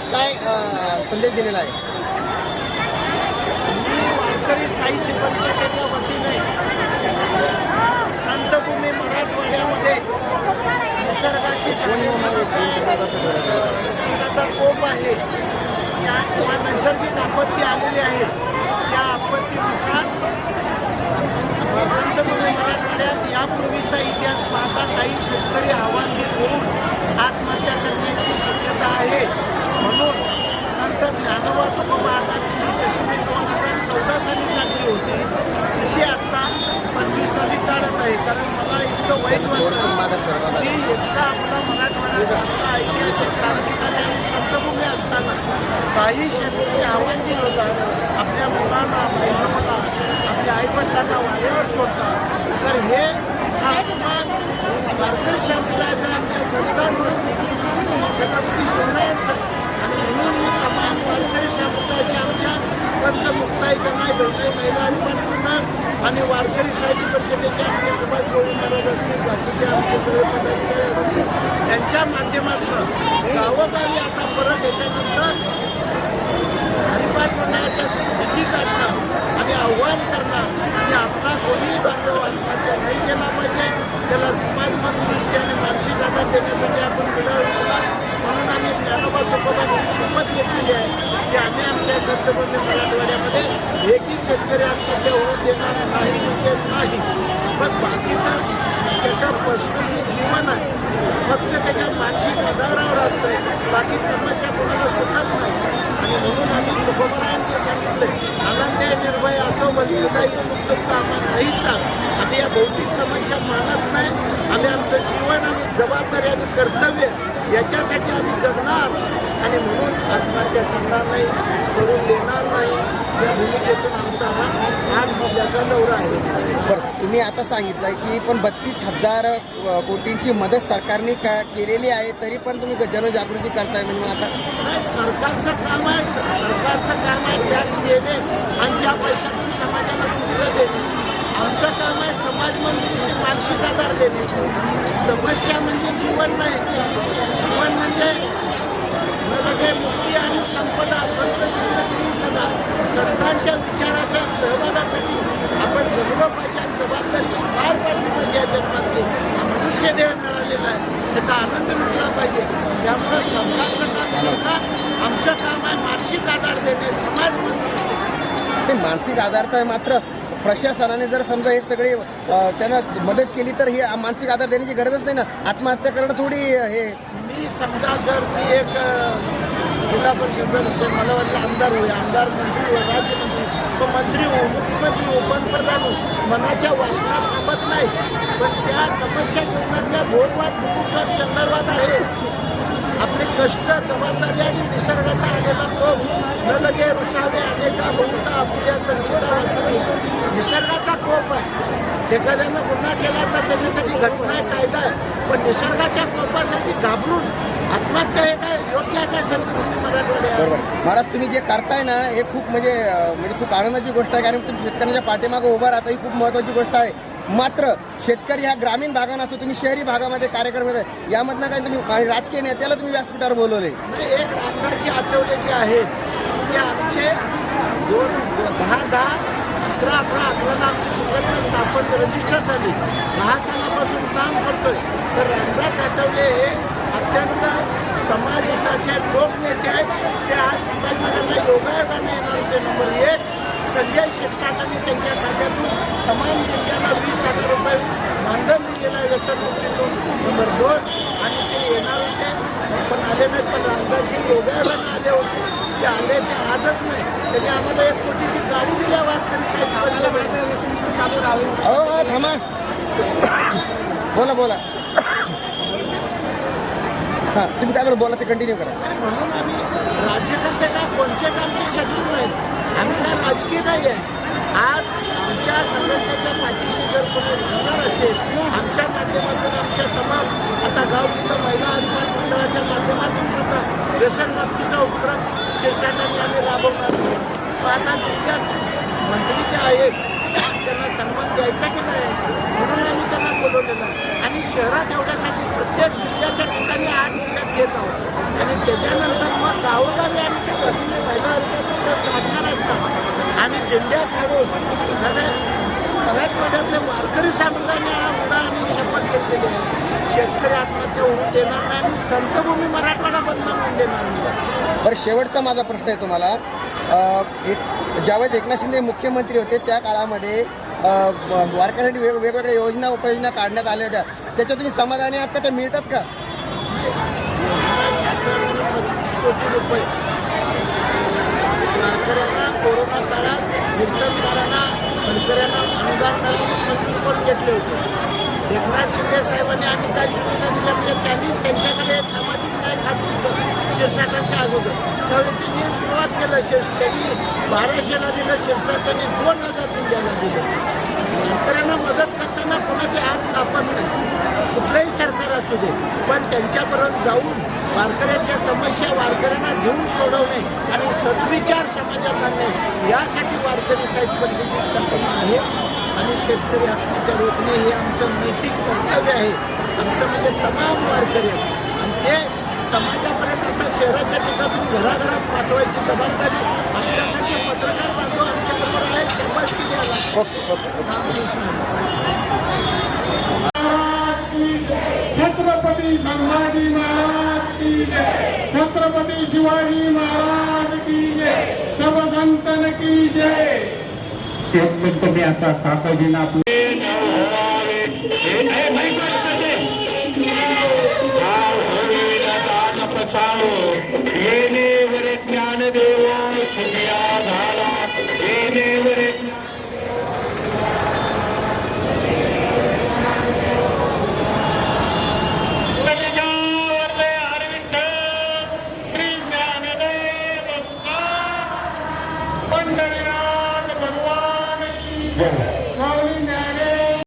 आज काय संदेश दिलेला आहे? मी वारकरी साहित्य परिषदेच्या वतीने शांतभूमी मराठवाड्यामध्ये निसर्गाची म्हणजे निसर्गाचा कोप आहे या किंवा नैसर्गिक आपत्ती आलेली आहे त्या आपत्तीनुसार संतभूमी मराठवाड्यात यापूर्वीचा इतिहास पाहता काही शेतकरी आव्हान करून आत्महत्या करतात शक्यता आहे म्हणून संत ज्ञानोबा तुकोबा आता तुम्ही जशी मी दोन हजार चौदा साली काढली होती तशी आता पंचवीस साली आहे. कारण मला इतकं वाईट वाटतं की इतका आपला मराठवाडा चांगला ऐतिहासिक क्रांतिकारी आणि संतभूमी असताना काही शेतकरी आव्हान दिलं होतं आपल्या मुलांना बहिणीला आपल्या आईवडिलांना वाऱ्यावर सोडतात. तर हे हा अपमान वारकरी समुदायाचा आमच्या संतांचा छत्रपती शिवरायांचा आणि म्हणून मी कमान वारकरी समुदायाच्या आमच्या संत मुक्ताई जमाई बहिणी महिला अभिमान आणि वारकरी साहित्य परिषदेचे आमचे सुभाष गोविंद महाराज असतील बाकीचे आमचे सगळे पदाधिकारी असतील त्यांच्या माध्यमातून गावोगावी आता परत याच्यानंतर हरिपाठ मंडळाच्या दिल्ली काढणार आणि आव्हान करणार की आपला कोणीही बांधव आत्महत्या नाही केला पाहिजे. त्याला समाजमधून दृष्टी आणि मानसिक आधार देण्यासाठी आपण विडा उचला. म्हणून आम्ही ज्ञानोबा तुकोबांची शपथ घेतलेली आहे की आम्ही आमच्या संतबंदी मराठवाड्यामध्ये एकही शेतकरी आत्महत्या होऊ देणार नाही. आहे पण बाकीचं त्याचं पर्सनल जे जीवन आहे फक्त त्याच्या मानसिक आधारावर असतं बाकी समस्या कोणाला सुटत नाही. आणि म्हणून आम्ही तुकोबरायांनी सांगितलं आनंद निर्भय असो म्हणजे काही सुख कामा नाही नाहीच आम्ही या भौतिक समस्या मानत नाही. आम्ही आमचं जीवन आणि जबाबदारी आणि कर्तव्य याच्यासाठी आम्ही जगणार. आणि म्हणून आत्महत्या करणार नाही करून देणार नाही. या भूमिकेतून आमचा हा आठ जिल्ह्याचा दौरा आहे. बरं तुम्ही आता सांगितलं की पण बत्तीस हजार कोटींची मदत सरकारने का केलेली आहे तरी पण तुम्ही जनजागृती करताय म्हणजे आता नाही सरकारचं काम आहे सरकारचं काम आहे टॅक्स देणे आणि त्या पैशातून समाजाला सुविधा देणे. आमचं काम आहे समाज म्हणजे मानसिक आधार देणे. समस्या म्हणजे जीवन नाही. जीवन म्हणजे म्हणजे मुक्ती आणि संपदा संत संगती सदा संतांच्या ते मानसिक आधार तर आहे मात्र प्रशासनाने जर समजा हे सगळे त्यांना मदत केली तर हे मानसिक आधार देण्याची गरजच नाही ना. आत्महत्या करणं थोडी हे. मी समजा जर मी एक जिल्हा परिषद सदस्य मला वाटलं आमदार होईल. आमदार मंत्री हो राज्यमंत्री तो मंत्री हो मुख्यमंत्री हो पंतप्रधान हो मनाच्या वासनात थांबत नाही. पण त्या समस्या जीवनातल्या भोगवाद कुटुंबात चंदरवाद आहे. आपले कष्ट जबाबदारी आणि निसर्गाचा आलेला कोप न लगे रुसावे अनेका बहुता आपल्या संचिता निसर्गाचा कोप आहे. एखाद्यानं गुन्हा केला तर त्याच्यासाठी घटना आहे कायदा आहे. पण निसर्गाच्या कोपासाठी घाबरून आत्महत्या हे काय योग्य आहे काय संत बरोबर. महाराज तुम्ही जे करताय ना हे खूप म्हणजे म्हणजे खूप आनंदाची गोष्ट आहे. कारण तुम्ही शेतकऱ्यांच्या पाठीमागं उभा राहता ही खूप महत्त्वाची गोष्ट आहे. मात्र शेतकरी ह्या ग्रामीण भागात असतो तुम्ही शहरी भागामध्ये कार्यक्रम होत आहे. यामधनं काही तुम्ही राजकीय नेत्याला तुम्ही व्यासपीठावर बोलवले म्हणजे एक रामदासजी आठवले जे आहेत ते आमचे दोन दहा दहा अकरा अकरा अकराला आमची संघटना स्थापन रजिस्टर झाली. दहा सालापासून काम करतोय. तर रामदास आठवले हे अत्यंत समाजहिताचे लोकनेते आहेत. ते आज संभाजीनगरला योगायोगाने येणार होते नंबर एक. संजय शिरसाटांनी त्यांच्या खात्यातून तमाम जिल्ह्यांना वीस हजार रुपये मानधन दिलेलं आहे व्यसनमुक्तीतून नंबर दोन आणि ते येणार होते. पण आले नाहीत पण रामदासजी योगायोगाने आले होते. ते आले ते आजच नाही. त्यांनी आम्हाला एक कोटीची गाडी दिल्या वारकरी तरी परिषदेने हो अहो, थांबा. बोला बोला. हां तुम्ही काय बोला बोला ते कंटिन्यू करा. म्हणून आम्ही राज्यकर्ते का कोणतेच आमचे शत्रू नाहीत. आम्ही काय राजकीय नाही आहे. आज आमच्या संघटनेच्या पाठीशी जर कोणी राहणार असेल आमच्या माध्यमातून आमच्या तमाम आता गाव तिथं महिला अभिमान मंडळाच्या माध्यमातून सुद्धा व्यसनमुक्तीचा उपक्रम शीर्षाने आम्ही राबवणार मग आता जिल्ह्यात मंत्री जे आहेत त्यांना सन्मान द्यायचा की नाही म्हणून आम्ही त्यांना बोलवलेलं आणि शहरात एवढ्यासाठी प्रत्येक जिल्ह्याच्या ठिकाणी आठ जिल्ह्यात घेत आहोत. आणि त्याच्यानंतर मग गावोगावी आम्ही जे गतीने महिला हरकत काढणार आहेत ना. आम्ही दिंड्या काढून खरं मराठवाड्यातले वारकरी समाजाने हा आणि शपथ घेतलेली आहे. शेतकरी आत्महत्या होऊ देणार नाही आणि संतभूमी मराठवाडा बदनाम होऊन देणार नाही. बरं शेवटचा माझा प्रश्न आहे तुम्हाला. एक ज्यावेळेस एकनाथ शिंदे मुख्यमंत्री होते त्या काळामध्ये वारकऱ्यांसाठी वेग वेगवेगळ्या योजना उपयोजना काढण्यात आल्या होत्या. त्याच्या तुम्ही समाधानी आहात का? त्या मिळतात का? कोटी रुपये. वारकऱ्यांना कोरोना काळात कीर्तनकारांना वारकऱ्यांना अनुदान मिळून मंजूर करून घेतले होते. एकनाथ शिंदे साहेबांनी आणि काय सुविधा दिल्या म्हणजे त्यांनीच त्यांच्याकडे सामाजिक न्याय खातं होतं शिरसाटांच्या अगोदर. त्यावेळी त्यांनी सुरुवात केलं शिर्स त्यांनी बाराशेला दिलं शिरसाटांनी दोन हजार दिंड्याला दिलं. वारकऱ्यांना मदत करताना कोणाचे हात कापत नाही. कुठलंही सरकार असू दे पण त्यांच्यापर्यंत जाऊन वारकऱ्यांच्या समस्या वारकऱ्यांना घेऊन सोडवणे आणि सद्विचार समाजात आणणे यासाठी वारकरी साहित्य परिषदेची स्थापना आहे. आणि शेतकरी आत्महत्या रोखणे हे आमचं नैतिक कर्तव्य आहे. आमचं म्हणजे तमाम वारकऱ्यांचं आणि ते समाजापर्यंत आता शहराच्या ठिकाणून घराघरात पाठवायची जबाबदारी आपल्यासारखे पत्रकार बांधव आमच्याबरोबर आहेत. शाबासकी द्यायला छत्रपती संभाजी महाराज. की जय छत्रपती शिवाजी महाराज की जय. सर्वसंतन की जय. तुम्ही आता काकाजींना आपले येणेवर